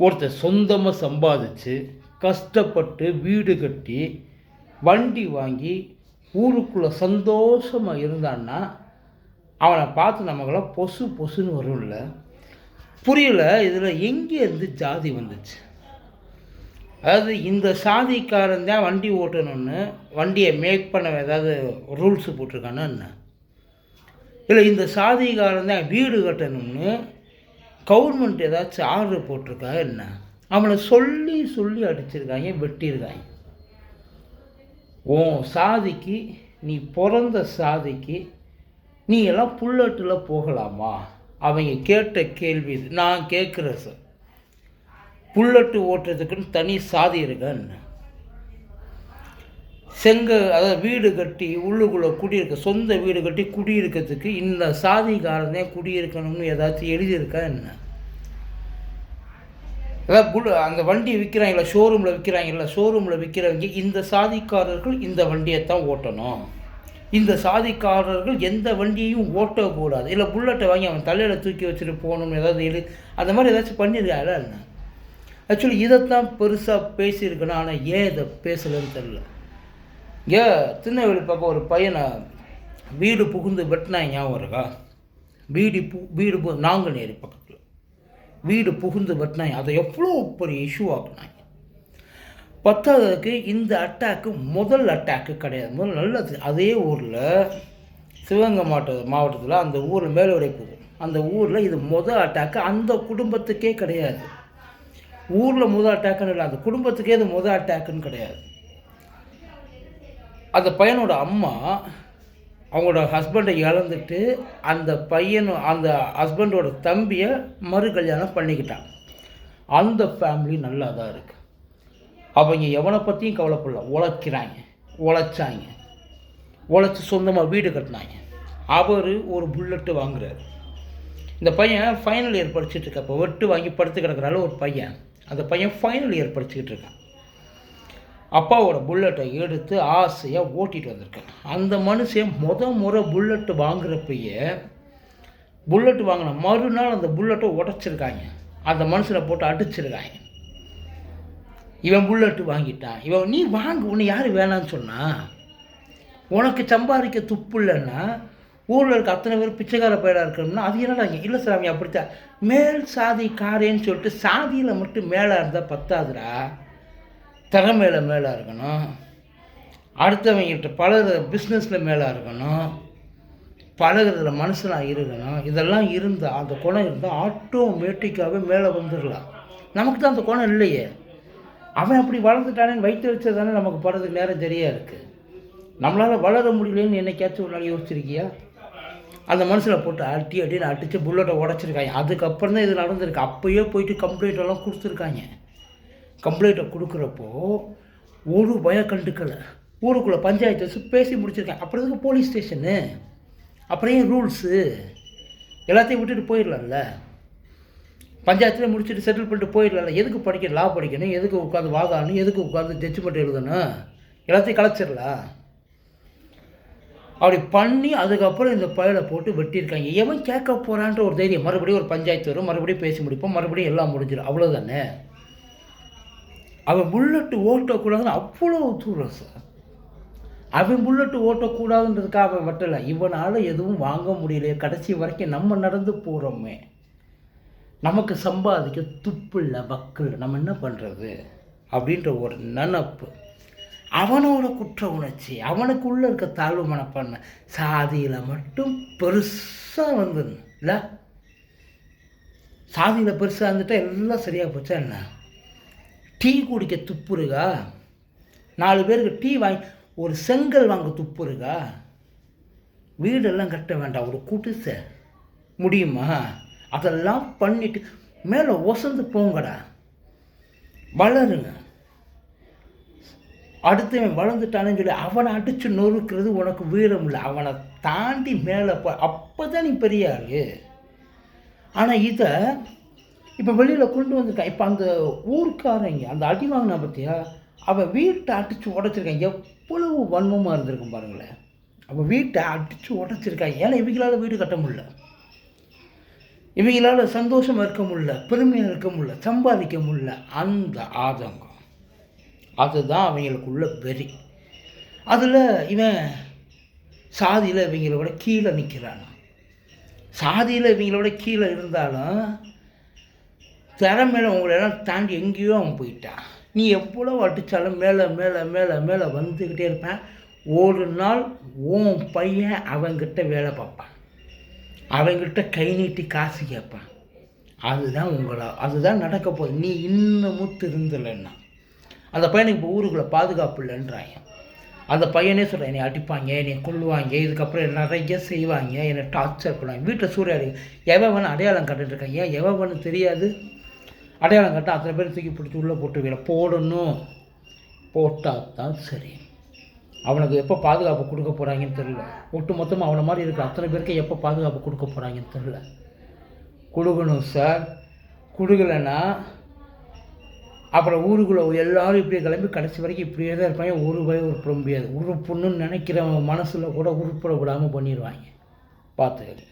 ஒருத்தர் சொந்தமாக சம்பாதிச்சு கஷ்டப்பட்டு வீடு கட்டி வண்டி வாங்கி ஊருக்குள்ளே சந்தோஷமாக இருந்தான்னா அவனை பார்த்து நமக்கெல்லாம் பொசு பொசுன்னு வரும்ல. புரியல? இதில் எங்கேருந்து ஜாதி வந்துச்சு? அதாவது இந்த சாதிக்காரன் தான் வண்டி ஓட்டணும்னு வண்டியை மேக் பண்ண ஏதாவது ரூல்ஸு போட்டிருக்கானா என்ன? இல்லை இந்த சாதிக்காரன் தான் வீடு கட்டணும்னு கவர்மெண்ட் ஏதாச்சும் ஆர்டர் போட்டிருக்கா என்ன? அவனை சொல்லி சொல்லி அடிச்சிருக்காங்க வெட்டியிருக்காங்க. உன் சாதிக்கு நீ பிறந்த சாதிக்கு நீ எல்லாம் புல்லட்டில் போகலாமா? அவங்க கேட்ட கேள்வி இது நான் கேட்குறேன் சார் புல்லட்டு ஓட்டுறதுக்குன்னு தனி சாதி இருக்கான்னு செங்க அதாவது வீடு கட்டி உள்ளுக்குள்ளே குடியிருக்க சொந்த வீடு கட்டி குடியிருக்கிறதுக்கு இந்த சாதிக்காரனே குடியிருக்கணும்னு ஏதாச்சும் எழுதியிருக்கா என்ன? அதாவது குடு அந்த வண்டி விற்கிறாங்களா ஷோரூமில் விற்கிறாங்கல்ல ஷோரூமில் விற்கிறவங்க இந்த சாதிக்காரர்கள் இந்த வண்டியை தான் ஓட்டணும். இந்த சாதிக்காரர்கள் எந்த வண்டியையும் ஓட்டக்கூடாது. இல்லை புல்லட்டை வாங்கி அவன் தலையில் தூக்கி வச்சுட்டு போகணும்னு ஏதாவது எழு அந்த மாதிரி ஏதாச்சும் பண்ணியிருக்காங்களா என்ன? ஆக்சுவலி இதைத்தான் பெருசாக பேசியிருக்கணும். ஆனால் ஏன் இதை பேசலைன்னு தெரில ஏ திருநெல்வேலி பக்கம் ஒரு பையனை வீடு புகுந்து வெட்டினா ஞாபகம் இருக்கா? வீடு பு வீடு பு நாங்குநேரி பக்கம். வீடு புகுந்து வெட்டினாங்க அதை எவ்வளோ பெரிய இஷ்யூ ஆக்குனாங்க பத்தாவதுக்கு இந்த அட்டாக்கு முதல் அட்டாக்கு கிடையாது. முதல் நல்லது. அதே ஊரில் சிவகங்கை மாவட்ட மாவட்டத்தில் அந்த ஊரில் போகும் அந்த ஊரில் இது முதல் அட்டாக்கு அந்த குடும்பத்துக்கே கிடையாது. ஊரில் முதல் அட்டாக்குன்னு இல்லை அந்த குடும்பத்துக்கே இது முதல் அட்டாக்குன்னு கிடையாது. அந்த பையனோட அம்மா அவங்களோட ஹஸ்பண்டை இழந்துட்டு அந்த பையன் அந்த ஹஸ்பண்டோட தம்பியை மறு கல்யாணம் பண்ணிக்கிட்டான். அந்த ஃபேமிலி நல்லா தான் இருக்குது அவங்க எவனை பற்றியும் கவலைப்படல. உழைக்கிறாங்க. உழைச்சாங்க. உழைச்சி சொந்தமாக வீடு கட்டினாங்க. அவர் ஒரு புல்லட்டு வாங்குறாரு. இந்த பையன் ஃபைனல் இயர் படிச்சுட்டு இருக்கப்போ வெட்டு வாங்கி படுத்து கிடக்குறால ஒரு பையன். அந்த பையன் ஃபைனல் இயர் படிச்சுக்கிட்டு இருக்கான். அப்பாவோட புல்லட்டை எடுத்து ஆசையாக ஓட்டிகிட்டு வந்திருக்கேன். அந்த மனுஷன் முத முறை புல்லட்டு வாங்குறப்பயே புல்லட்டு வாங்கின மறுநாள் அந்த புல்லட்டை உடச்சிருக்காங்க. அந்த மனுஷனை போட்டு அடிச்சிருக்காங்க. இவன் புல்லட்டு வாங்கிட்டான். இவன் நீ வாங்கு உன்னை யார் வேணான்னு சொன்னா? உனக்கு சம்பாதிக்க துப்பு இல்லைன்னா ஊரில் இருக்க அத்தனை பேர் பிச்சைக்கார பயிராக இருக்கணும்னா அது என்னடா இல்லை சார் அப்படித்தான். மேல் சாதி காரேன்னு சொல்லிட்டு சாதியில் மட்டும் மேலே இருந்தால் பத்தாதுடா. திறமையில மேலே இருக்கணும். அடுத்தவங்ககிட்ட பழகுற பிஸ்னஸில் மேலே இருக்கணும். பழகிறதுல மனுஷனாக இருக்கணும். இதெல்லாம் இருந்தால் அந்த குணம் இருந்தால் ஆட்டோமேட்டிக்காகவே மேலே வந்துடலாம் நமக்கு தான் அந்த குணம் இல்லையே. அவன் அப்படி வளர்ந்துட்டானேன்னு வைத்து வச்சது தானே நமக்கு படுறதுக்கு நேரம் சரியாக இருக்குது நம்மளால் வளர முடியலன்னு என்னைக்காச்சும் ஒரு நாள் யோசிச்சிருக்கியா? அந்த மனுஷனை போட்டு அட்டி அட்டின்னு அடித்து புல்லட்டை உடச்சிருக்காங்க. அதுக்கப்புறம் தான் இது நடந்திருக்கு. அப்போயே போயிட்டு கம்ப்ளைண்ட் எல்லாம் கொடுத்துருக்காங்க. கம்ப்ளைண்ட்டை கொடுக்குறப்போ ஒரு பயம் கண்டுக்கலை. ஊருக்குள்ளே பஞ்சாயத்து வச்சு பேசி முடிச்சிருக்கேன். அப்புறம் எதுக்கு போலீஸ் ஸ்டேஷனு அப்புறம் ஏன் ரூல்ஸு எல்லாத்தையும் விட்டுட்டு போயிடலாம்ல. பஞ்சாயத்தில் முடிச்சுட்டு செட்டில் பண்ணிட்டு போயிடலாம்ல. எதுக்கு படிக்க லா படிக்கணும். எதுக்கு உட்காந்து வாதாடணும்? எதுக்கு உட்காந்து ஜட்ஜ்மெண்ட் எழுதணும்? எல்லாத்தையும் கலைச்சிடலாம் அப்படி பண்ணி அதுக்கப்புறம் இந்த பயலை போட்டு வெட்டியிருக்காங்க. எவன் கேட்க போகிறான்ற ஒரு தைரியம். மறுபடியும் ஒரு பஞ்சாயத்து வரும். மறுபடியும் பேசி முடிப்போம். மறுபடியும் எல்லாம் முடிஞ்சிடும் அவ்வளோதானே அவன் புல்லட்டு ஓட்டக்கூடாதுன்னு அவ்வளோ தூரம் சார் அவன் புல்லட்டு ஓட்டக்கூடாதுன்றதுக்காக அவன் வெட்டலை. இவனால் எதுவும் வாங்க முடியலையே. கடைசி வரைக்கும் நம்ம நடந்து போகிறோமே நமக்கு சம்பாதிக்க துப்பு இல்லை வக்கு நம்ம என்ன பண்ணுறது அப்படின்ற ஒரு நினப்பு. அவனோட குற்ற உணர்ச்சி அவனுக்குள்ளே இருக்க தாழ்வு மனப்பான்மை சாதியில் மட்டும் பெருசாக வந்தது இல்லை சாதியில் பெருசாக இருந்துட்டால் எல்லாம் சரியாக போச்சா என்ன? டீ குடிக்க துப்புருகா? நாலு பேருக்கு டீ வாங்கி ஒரு செங்கல் வாங்க துப்புருகா? வீடெல்லாம் கட்ட வேண்டாம் ஒரு குடிசை. முடியுமா? அதெல்லாம் பண்ணிட்டு மேலே ஒசந்து போங்கடா. வளருங்க. அடுத்தவன் வளர்ந்துட்டானு சொல்லி அவனை அடித்து நொறுக்கிறது உனக்கு வீரம் இல்லை. அவனை தாண்டி மேலே போ அப்போ தான் நீ பெரிய ஆள் ஆனால் இதை இப்போ வெளியில் கொண்டு வந்திருக்கான் இப்போ அந்த ஊர்க்காரங்க அந்த அடி வாங்கினா பார்த்தியா அவள் வீட்டை அடித்து உடச்சிருக்கான் எவ்வளவு வன்மமாக இருந்திருக்கும் பாருங்களேன். அவள் வீட்டை அடித்து உடச்சிருக்கான் ஏன்னா இவங்களால வீடு கட்ட முடியல. இவங்களால சந்தோஷமாக இருக்க முடியல பெருமையாக இருக்க முடியல சம்பாதிக்க முடியல. அந்த ஆதங்கம். அதுதான் அவங்களுக்குள்ள வெறி. அதில் இவன் சாதியில் இவங்கள விட கீழே நிற்கிறான் சாதியில் இவங்களோட கீழே இருந்தாலும் திறமையில உங்களெல்லாம் தாண்டி எங்கேயோ அவன் போயிட்டான் நீ எவ்வளோ அடித்தாலும் மேலே மேலே மேலே மேலே வந்துக்கிட்டே இருப்பேன். ஒரு நாள் உன் பையன் அவங்கிட்ட வேலை பார்ப்பான். அவங்கிட்ட கை நீட்டி காசு கேட்பான். அதுதான் உங்களை அதுதான் நடக்க போகுது. நீ இன்னமும் திருந்தலைன்னா. அந்த பையனுக்கு இப்போ ஊருக்குள்ளே பாதுகாப்பு இல்லைன்றாங்க. அந்த பையனே சொல்கிறேன் என்னை அடிப்பாங்க என்னை கொள்ளுவாங்க இதுக்கப்புறம் நிறைய செய்வாங்க என்னை டார்ச்சர் பண்ணுவாங்க. வீட்டில் சூறையாடி எவன் வேணும் அடையாளம் கட்டுட்டு ஏன் எவன் வேணும் தெரியாது? அடையாளம் கட்ட அத்தனை பேர் தூக்கி பிடிச்சி உள்ளே போட்டுருவீங்க போடணும். போட்டால் தான் சரி. அவனுக்கு எப்போ பாதுகாப்பு கொடுக்க போகிறாங்கன்னு தெரில ஒட்டு மொத்தமாக அவனை மாதிரி இருக்கிற அத்தனை பேருக்கு எப்போ பாதுகாப்பு கொடுக்க போகிறாங்கன்னு தெரில கொடுக்கணும் சார். கொடுக்கலன்னா அப்புறம் ஊருக்குள்ளே எல்லாரும் இப்படியே கிளம்பி கடைசி வரைக்கும் இப்படியே தான் இருப்பாங்க. ஒரு பய உருப்பிட முடியாது. உருப்படணும்னு நினைக்கிறவங்க மனசில் கூட உருப்பிட விடாமல் பண்ணிடுவாங்க. பார்த்துக்கிட்டு